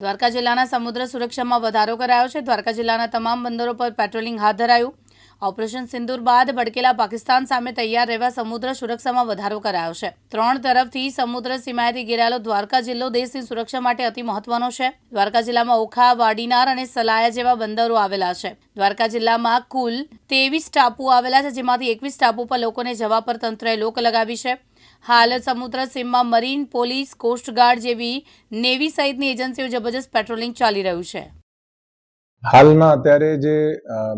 દ્વારકા જિલ્લાના સમુદ્ર સુરક્ષામાં વધારો કરાયો છે. દ્વારકા જિલ્લાના તમામ બંદરો પર પેટ્રોલિંગ હાથ ધરાયું. ઓપરેશન સિંદૂર બાદ ભડકેલા પાકિસ્તાન સામે તૈયાર રહેવા સમુદ્ર સુરક્ષામાં વધારો કરાયો છે. ત્રણ તરફથી સમુદ્ર સીમાએથી ઘેરાયેલો દ્વારકા જિલ્લો દેશની સુરક્ષા માટે અતિ મહત્વનો છે. દ્વારકા જિલ્લામાં ઓખા, વાડીનાર અને સલાયા જેવા બંદરો આવેલા છે. દ્વારકા જિલ્લામાં કુલ ત્રેવીસ ટાપુ આવેલા છે, જેમાંથી એકવીસ ટાપુ પર લોકોને જવા પર તંત્રએ લોક લગાવી છે. હાલ સમુદ્ર સીમમાં મરીન, પોલીસ કોસ્ટગાર્ડ જેવી નેવી સહિતની એજન્સીઓ જબરજસ્ત પેટ્રોલિંગ ચાલી રહ્યું છે. હાલના અત્યારે જે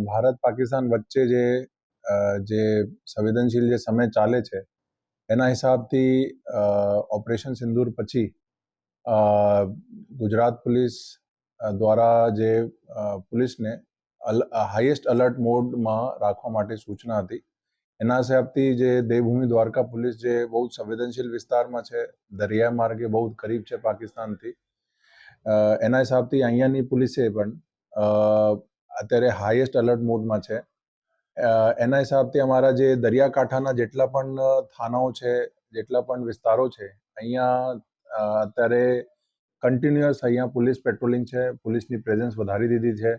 ભારત પાકિસ્તાન વચ્ચે જે જે સંવેદનશીલ જે સમય ચાલે છે, એના હિસાબથી ઓપરેશન સિંદૂર પછી ગુજરાત પોલીસ દ્વારા જે પોલીસને હાઈએસ્ટ અલર્ટ મોડમાં રાખવા માટે સૂચના હતી. એના હિસાબથી જે દેવભૂમિ દ્વારકા પોલીસ જે બહુ સંવેદનશીલ વિસ્તારમાં છે દરિયા માર્ગે બહુ જ કરીબ છે પાકિસ્તાનથી એના હિસાબથી અહીંયાની પોલીસે પણ અત્યારે હાઈએસ્ટ એલર્ટ મોડમાં છે. એના હિસાબથી અમારા જે દરિયાકાંઠાના જેટલા પણ થાનાઓ છે, જેટલા પણ વિસ્તારો છે, અહીંયા અત્યારે કન્ટિન્યુઅસ અહીંયા પોલીસ પેટ્રોલિંગ છે પોલીસની પ્રેઝન્સ વધારી દીધી છે.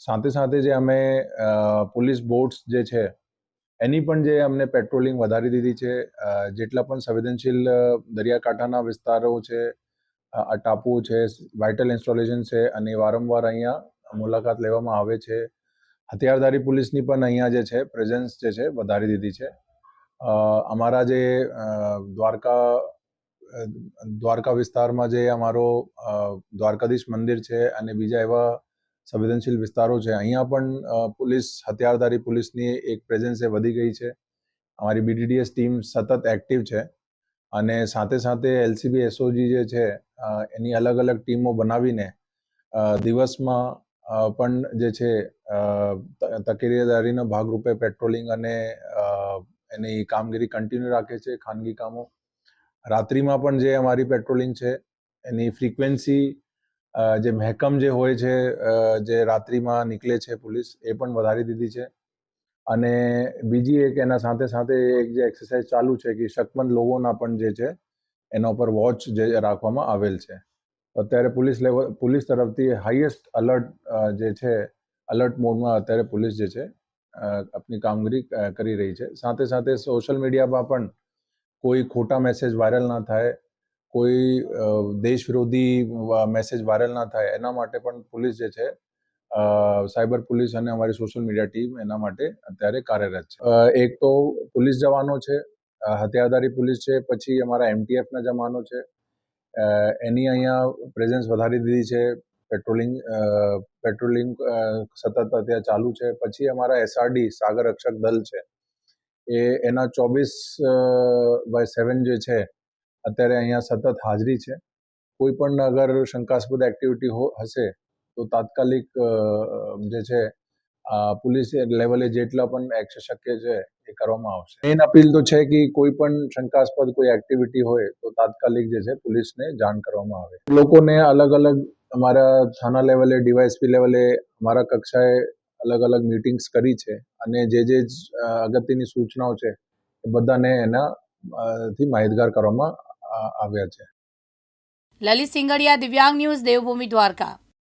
સાથે સાથે જે અમે પોલીસ બોટ્સ જે છે, એની પણ જે અમને પેટ્રોલિંગ વધારી દીધી છે જેટલા પણ સંવેદનશીલ દરિયાકાંઠાના વિસ્તારો છે આ ટાપુઓ છે વાઇટલ ઇન્સ્ટોલેશન છે, અને વારંવાર અહીંયા મુલાકાત લેવામાં આવે છે. હથિયારધારી પોલીસની પણ અહીંયા જે છે પ્રેઝન્સ જે છે, વધારી દીધી છે. અમારા જે દ્વારકા દ્વારકા વિસ્તારમાં જે અમારો દ્વારકાધીશ મંદિર છે અને બીજા એવા સંવેદનશીલ વિસ્તારો છે, અહીંયા પણ પોલીસ, હથિયારધારી પોલીસની એક પ્રેઝન્સ એ વધી ગઈ છે. અમારી બીડીડીએસ ટીમ સતત એક્ટિવ છે અને સાથે સાથે એલસીબી એસઓજી જે છે એની અલગ અલગ ટીમો બનાવીને દિવસમાં પણ જે છે તકેદારીના ભાગરૂપે પેટ્રોલિંગ અને એની કામગીરી કન્ટિન્યુ રાખે છે, ખાનગી કામો. રાત્રિમાં પણ જે અમારી પેટ્રોલિંગ છે, એની ફ્રીક્વન્સી જે મહેકમ જે હોય છે જે રાત્રિમાં નીકળે છે પોલીસ, એ પણ વધારી દીધી છે. અને બીજી એક એના સાથે સાથે એક જે એક્સરસાઇઝ ચાલુ છે કે શકમંદ લોકોના પણ જે છે, એના ઉપર વોચ જે રાખવામાં આવેલ છે. અત્યારે પોલીસ લેવલ, પોલીસ તરફથી હાઈએસ્ટ અલર્ટ જે છે અલર્ટ મોડમાં અત્યારે પોલીસ જે છે આપની કામગીરી કરી રહી છે. સાથે સાથે સોશિયલ મીડિયામાં પણ કોઈ ખોટા મેસેજ વાયરલ ના થાય, કોઈ દેશ વિરોધી મેસેજ વાયરલ ના થાય, એના માટે પણ પોલીસ જે છે સાયબર પોલીસ અને અમારી સોશિયલ મીડિયા ટીમ એના માટે અત્યારે કાર્યરત છે. એક તો પોલીસ જવાનો છે હથિયારધારી પોલીસ છે, પછી અમારા એમટીએફના જવાનો છે એની અહીંયા પ્રેઝન્સ વધારી દીધી છે. પેટ્રોલિંગ પેટ્રોલિંગ સતત અત્યારે ચાલુ છે. પછી અમારા એસઆરડી સાગર રક્ષક દળ છે. એ એના ચોવીસ બાય સેવન જે છે, અત્યારે અહીંયા સતત હાજરી છે. કોઈ પણ અગર શંકાસ્પદ એક્ટિવિટી હશે, તો તાત્કાલિક જે છે પોલીસ લેવલે જેટલા પણ એક્શન શક્ય છે, એ કરવામાં આવશે. મેઇન અપીલ તો છે કે કોઈ પણ શંકાસ્પદ કોઈ એક્ટિવિટી હોય, તો તાત્કાલિક જે છે, પોલીસને જાણ કરવામાં આવે. લોકોને અલગ અલગ અમારા થાના લેવલે, ડીવાયએસપી લેવલે, અમારા કક્ષાએ અલગ અલગ મીટિંગ્સ કરી છે અને જે જે અગત્યની સૂચનાઓ છે, એ બધાને એના થી માહિતગાર કરવામાં આવ્યા છે. લલિત સિંગડિયા, દિવ્યાંગ ન્યૂઝ, દેવભૂમિ દ્વારકા.